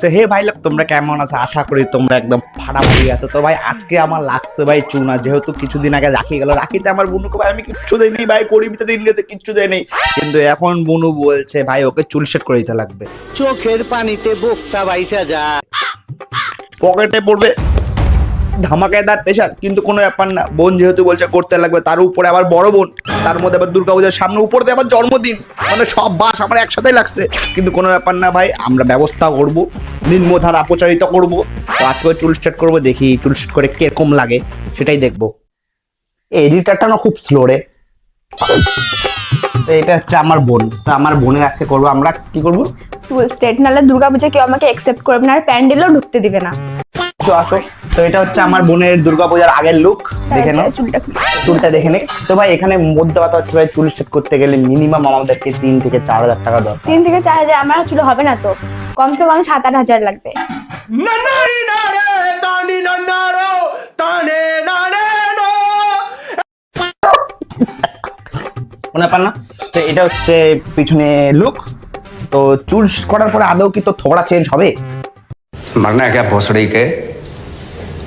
সে হে ভাই লোক তোমরা কেমন আছো? আশা করি তোমরা একদম ফাটাফাটি আছো। তো ভাই আজকে আমার লাগছে ভাই চুনা। যেহেতু কিছুদিন আগে রাখি গেল। রাখিতে আমার বুনুকে ভাই আমি কিচ্ছু দেই নেই ভাই করিবিতে তো কিচ্ছু দেয় নেই। কিন্তু এখন বুনু বলছে ভাই ওকে চুল সেট করে দিতে লাগবে। চোখের পানিতে বোকটা বাইসা যায়। পকেটে পড়বে। ধামাকাদার প্রেশার কিন্তু কোনো ব্যাপার না। বোন যেহেতু বলছে করতে লাগবে তার উপরে আবার বড় বোন তার মধ্যে আবার দুর্গাপূজার সামনে উপর দিয়ে আবার জন্মদিন মানে সব বাস আমার একসাথেই লাগছে। কিন্তু কোনো ব্যাপার না ভাই আমরা ব্যবস্থা করব নিম্নধারা অপচারিত করব। তো আজকে চুল স্টার্ট করব দেখি চুল স্টার্ট করে কীরকম লাগে সেটাই দেখব। এডিটারটা না খুব স্লো রে। তো এটা হচ্ছে আমার বোন। তো আমার বোনের আজকে করব আমরা কি করব? চুল স্ট্রেট নাহলে দুর্গাপূজা কেউ আমাকে অ্যাকসেপ্ট করবে না আর প্যান্ডেলও ঢুকতে দিবে না। আসো আসো তো এটা হচ্ছে আমার বোনের দুর্গাপূজার আগের লুক দেখে নাও চুলটা চুলটা দেখে নে তো ভাই এখানে মধ্যে কথা হচ্ছে ভাই চুল সেট করতে গেলে মিনিমাম আমাদেরকে তিন থেকে চার হাজার টাকা দরকার তিন থেকে চার হাজার আমার চুল হবে না তো কমসে কম সাত আট হাজার লাগবে মনে পান না তো এটা হচ্ছে পিছনে লুক তো চুল করার পরে আদৌ কি তো থোড়া চেঞ্জ হবে मरना है क्या भोसड़ी के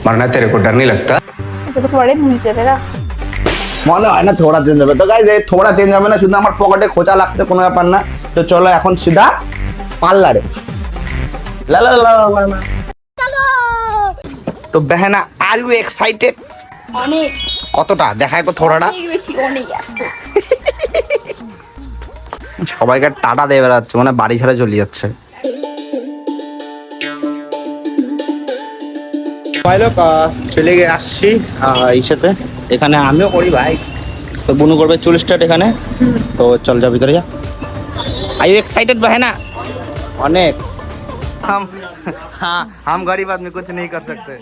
मरना तेरे को डर नहीं लगता এটা তো পরে ভুলে যাবে না মনে হয় না থোড়া চেঞ্জ হবে তো গাইজ এই থোড়া চেঞ্জ হবে না শুধু আমার পকেটে খোঁচা লাগছে কোনো ব্যাপার না তো চলো এখন সিধা পার্লারে লা লা লা লা লা লা। তো বেহেনা আর ইউ এক্সাইটেড অনেক কতটা দেখায় তো থোড়াটা বেশি অনেক সবাইকে টাটা দিয়ে বেড়াচ্ছে মানে বাড়ি ছেড়ে চলে যাচ্ছে ভাই লোক আহ, চলে গিয়ে আসছি আহ, এই সাথে এখানে আমিও করি ভাই তো বুনু করবে চুল স্টার্ট এখানে তো চল যা ভিতরে যা আই ইউ एक्साइटेड बहना অনেক हम हाँ हम गरीब आदमी कुछ नहीं कर सकते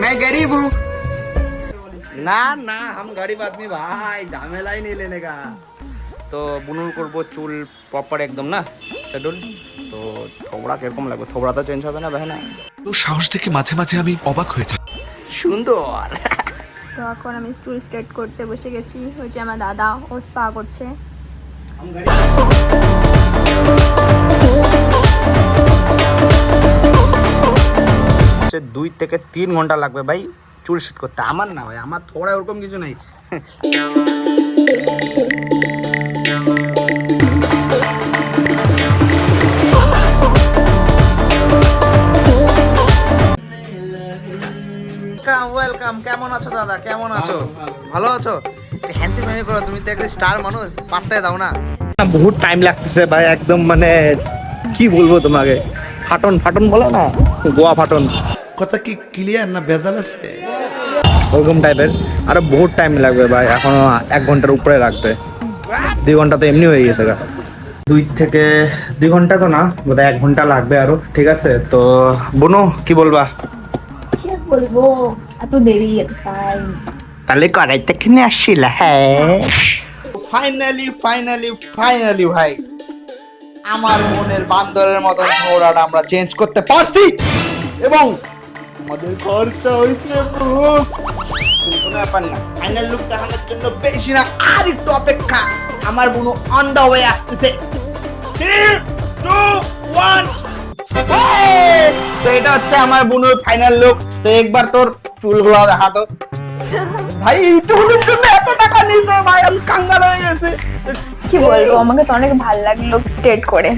मैं गरीब हूँ না না हम गरीब आदमी भाई झमेला ही नहीं लेने का তো বুনুর করবো চুল প্রপার একদম না শেডুল তো থোবড়া কীরকম লাগবে? থোবড়া তো চেঞ্জ হবে না ভাই না তো সাহস দেখে মাঝে মাঝে আমি অবাক হয়ে যাই। সুন্দর। তো এখন আমি চুল স্ট্রেট করতে বসে গেছি। ওই যে আমার দাদা ও স্পা করছে। দুই থেকে তিন ঘণ্টা লাগবে ভাই চুল সেট করতে। আমার না ভাই আমার থোড়া ওরকম কিছু নেই। ওয়েলকাম কেমন আছো দাদা? কেমন আছো? ভালো আছো? হ্যান্ডসি মেয়ে করো তুমি তো একটা স্টার মানুষ পাত্তায় দাও না। বহুত টাইম লাগতেছে ভাই একদম মানে কি বলব তোমাকে? ফাটন ফাটন বলে না গোয়া ফাটন। কথা কি ক্লিয়ার না ভেজাল আছে? ওরকম টাইপের আরও বহুত টাইম লাগবে ভাই এখনও এক ঘণ্টার উপরে লাগবে। দুই ঘণ্টা তো এমনি হয়ে গেছে গা। দুই থেকে দুই ঘণ্টা তো না বোধহয় এক ঘণ্টা লাগবে আরও ঠিক আছে? তো বোনো কি বলবা? কি বলব? এত দেরি এত টাইম তাহলে কড়াইতে কিনে আসছিল হ্যাঁ। ফাইনালি ফাইনালি ফাইনালি ভাই। আমার মনের বান্দরের মতন ঘোড়াটা আমরা চেঞ্জ করতে পারছি। এবং আমাদের খরচা হয়েছে কোনো ব্যাপার না। ফাইনাল লুক দেখানোর জন্য বেশি না আর একটু অপেক্ষা। আমার বুনু অন দা ওয়ে আসতেছে। Three, two, one. Hey! তো এটা হচ্ছে আমার বুনুর ফাইনাল লুক তো একবার তোর চুলগুলো দেখাতো ভাই, এইটুকুর জন্য এত টাকা নিয়েছে, ভাই, আমি কাঙ্গাল হয়ে গেছে। কি বলব, আমাকে তো অনেক ভালো লাগল স্ট্রেট করে।